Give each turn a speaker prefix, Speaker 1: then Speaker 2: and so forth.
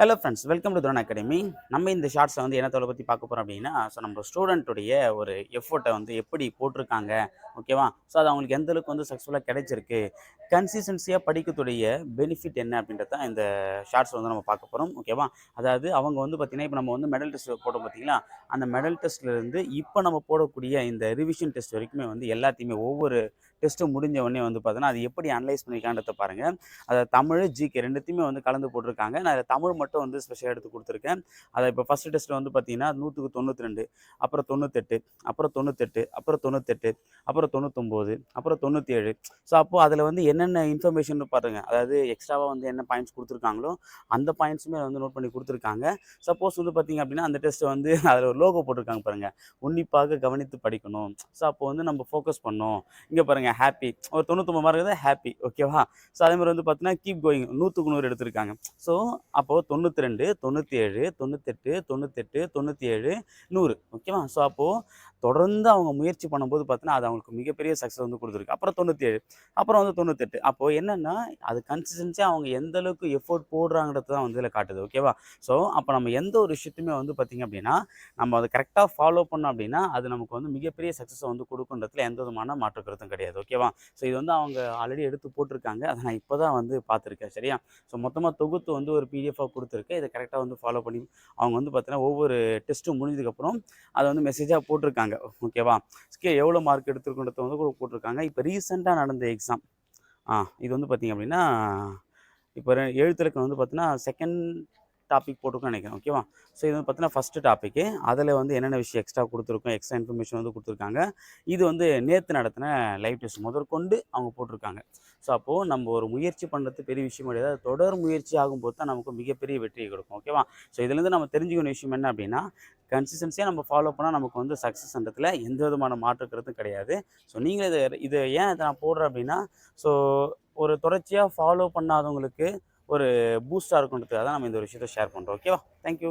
Speaker 1: Hello friends welcome to Thuran academy நம்ம இந்த ஷார்ட்ஸை வந்து என்னத்தோட பற்றி பார்க்க போகிறோம் அப்படின்னா ஸோ நம்ம ஸ்டூடெண்ட்டுடைய ஒரு எஃபோர்ட்டை வந்து எப்படி போட்டிருக்காங்க ஓகேவா ஸோ அது அவங்களுக்கு எந்த அளவுக்கு வந்து சக்ஸஸ்ஃபுல்லாக கிடைச்சிருக்கு கன்சிஸ்டன்சியாக படிக்கக்கூடிய பெனிஃபிட் என்ன அப்படின்றத இந்த ஷார்ட்ஸ் வந்து நம்ம பார்க்க போகிறோம் ஓகேவா அதாவது அவங்க வந்து பார்த்திங்கன்னா இப்போ நம்ம வந்து மெடல் டெஸ்ட் போட்டோம் பார்த்தீங்களா அந்த மெடல் டெஸ்ட்லேருந்து இப்போ நம்ம போடக்கூடிய இந்த ரிவிஷன் டெஸ்ட் வரைக்குமே வந்து எல்லாத்தையுமே ஒவ்வொரு டெஸ்ட்டு முடிஞ்ச உடனே வந்து பார்த்தோன்னா அது எப்படி அனலைஸ் பண்ணியிருக்கான்றத பாருங்கள் அதை தமிழ் ஜிகே ரெண்டுத்தையுமே வந்து கலந்து போட்டிருக்காங்க. நான் அதில் தமிழ் மட்டும் வந்து ஸ்பெஷலாக எடுத்து கொடுத்துருக்கேன். அதை இப்போ ஃபஸ்ட்டு டெஸ்ட்டு வந்து பார்த்தீங்கன்னா நூற்றுக்கு தொண்ணூற்றி ரெண்டு அப்புறம் தொண்ணூத்தெட்டு அப்புறம் தொண்ணூத்தெட்டு அப்புறம் தொண்ணூத்தெட்டு அப்புறம் தொண்ணூத்தொம்போது அப்புறம் தொண்ணூற்றி ஏழு ஸோ அப்போது அதில் வந்து என்னென்ன இன்ஃபர்மேஷன் பாருங்க. அதாவது எக்ஸ்ட்ராவாக வந்து என்ன பாயிண்ட்ஸ் கொடுத்துருக்காங்களோ அந்த பாயிண்ட்ஸுமே வந்து நோட் பண்ணி கொடுத்துருக்காங்க. சப்போஸ் வந்து பார்த்தீங்க அப்படின்னா அந்த டெஸ்ட்டை வந்து அதில் ஒரு லோகோ போட்டிருக்காங்க பாருங்கள் உன்னிப்பாக கவனித்து படிக்கணும். ஸோ அப்போ வந்து நம்ம ஃபோக்கஸ் பண்ணோம். இங்கே பாருங்கள் ஹாப்பி ஒரு தொண்ணூத்தொம்பது மார்க் தான் ஹாப்பி ஓகேவா ஸோ அதே மாதிரி வந்து பார்த்தீங்கன்னா கீப் கோயிங் நூற்றுக்கு நூறு எடுத்திருக்காங்க. ஸோ அப்போது தொண்ணூற்றி ரெண்டு தொண்ணூற்றி ஏழு தொண்ணூத்தெட்டு தொண்ணூத்தெட்டு தொண்ணூற்றி ஏழு நூறு ஓகேவா ஸோ அப்போது தொடர்ந்து அவங்க முயற்சி பண்ணும்போது பார்த்தீங்கன்னா அது அவங்களுக்கு மிகப்பெரிய சக்ஸஸ் வந்து கொடுத்துருக்கு. அப்புறம் தொண்ணூற்றி ஏழு அப்புறம் வந்து தொண்ணூத்தெட்டு. அப்போது என்னென்னா அது கன்சிஸ்டன்சியாக அவங்க எந்த அளவுக்கு எஃபோர்ட் போடுறாங்கிறது தான் வந்து இதில் காட்டுது ஓகேவா ஸோ அப்போ நம்ம எந்த ஒரு விஷயத்தையுமே வந்து பார்த்திங்க அப்படின்னா நம்ம அதை கரெக்டாக ஃபாலோ பண்ணோம் அப்படின்னா அது நமக்கு வந்து மிகப்பெரிய சக்ஸஸை வந்து கொடுக்குன்றதுல எந்த விதமான மாற்று கருத்தும் கிடையாது ஓகேவா ஸோ இது வந்து அவங்க ஆல்ரெடி எடுத்து போட்டிருக்காங்க. அதை நான் இப்போ தான் வந்து பார்த்துருக்கேன் சரியா? ஸோ மொத்தமாக தொகுத்து வந்து ஒரு பிடிஎஃபாக கொடுத்துருக்கேன். இதை கரெக்டாக வந்து ஃபாலோ பண்ணி அவங்க வந்து பார்த்தீங்கன்னா ஒவ்வொரு டெஸ்ட்டும் முடிஞ்சதுக்கப்புறம் அதை வந்து மெசேஜாக போட்டிருக்காங்க. ஓகேவா ஸ்கே எவ்வளோ மார்க் எடுத்துருக்குன்றத வந்து கூட போட்டிருக்காங்க. இப்போ ரீசெண்டாக நடந்த எக்ஸாம் ஆ இது வந்து பார்த்திங்க அப்படின்னா இப்போ ரெ- எழுத்துலக்கணம் வந்து பார்த்தீங்கன்னா செகண்ட் டாபிக் போட்டிருக்கோம்னு நினைக்கிறேன் ஓகேவா ஸோ இது வந்து பார்த்தீங்கன்னா ஃபஸ்ட்டு டாப்பிக்கு அதில் வந்து என்னென்ன விஷயம் எக்ஸ்ட்ரா கொடுத்துருக்கோம் எக்ஸ்ட்ரா இன்ஃபர்மேஷன் வந்து கொடுத்துருக்காங்க. இது வந்து நேற்று நடத்தின லைவ் டெஸ்ட் முதற்கொண்டு அவங்க போட்டிருக்காங்க. ஸோ அப்போது நம்ம ஒரு முயற்சி பண்ணுறது பெரிய விஷயம் கிடையாது. தொடர் முயற்சி ஆகும்போது தான் நமக்கு மிகப்பெரிய வெற்றியை கொடுக்கும் ஓகேவா ஸோ இதுலேருந்து நம்ம தெரிஞ்சுக்கணும் விஷயம் என்ன அப்படின்னா கன்சிஸ்டன்சியாக நம்ம ஃபாலோ பண்ணால் நமக்கு வந்து சக்ஸஸ்ன்றதுல எந்த விதமான மாற்று கருத்தும் கிடையாது. ஸோ நீங்கள் இதை இதை ஏன் இதை நான் போடுறேன் அப்படின்னா ஸோ ஒரு தொடர்ச்சியாக ஃபாலோ பண்ணாதவங்களுக்கு ஒரு பூஸ்டாக இருக்குன்றதுக்காக தான் நம்ம இந்த ஒரு விஷயத்தை ஷேர் பண்ணுறோம் ஓகேவா தேங்க்யூ